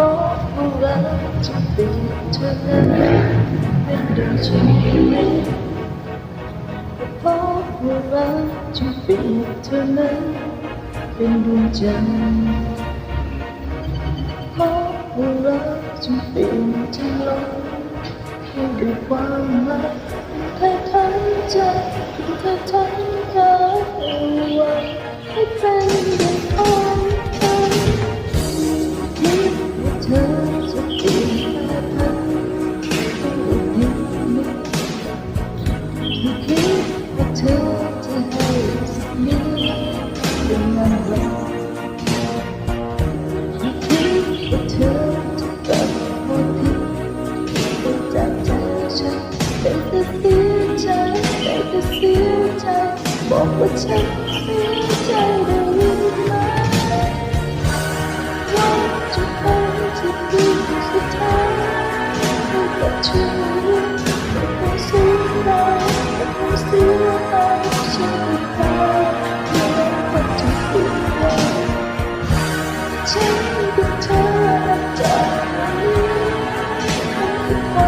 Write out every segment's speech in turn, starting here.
พราะว่ารัจะเป็นเธอนั้นเป็นดวงชีวิตเพราะว่ารักจะเป็นเธอนั้เป็นดวงใจเพราะว่ารัจะเป็นเธอนั้นเป็ด้ความรัก บอกว่าฉันไม่ใจได้ยินไหมว่าจะไปจะดีสุดท้ายแต่ฉันต้องเสียดายต้องสียดายฉันไได้ไม่ควรจะพูดว่าฉันกับเธอจะไม่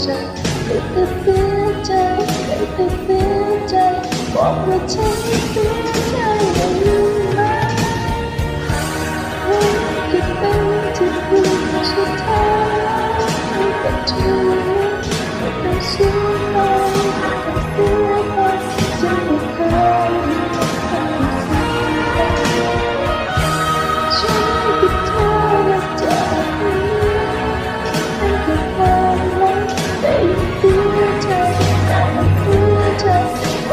ฉันไม่ต้อเสียใจไม่ต้อเสียใจบอกว่าฉันเสียใจอย่าลืมนะเธอจะเป็นที่พึ่สุดท้ายกับเธอ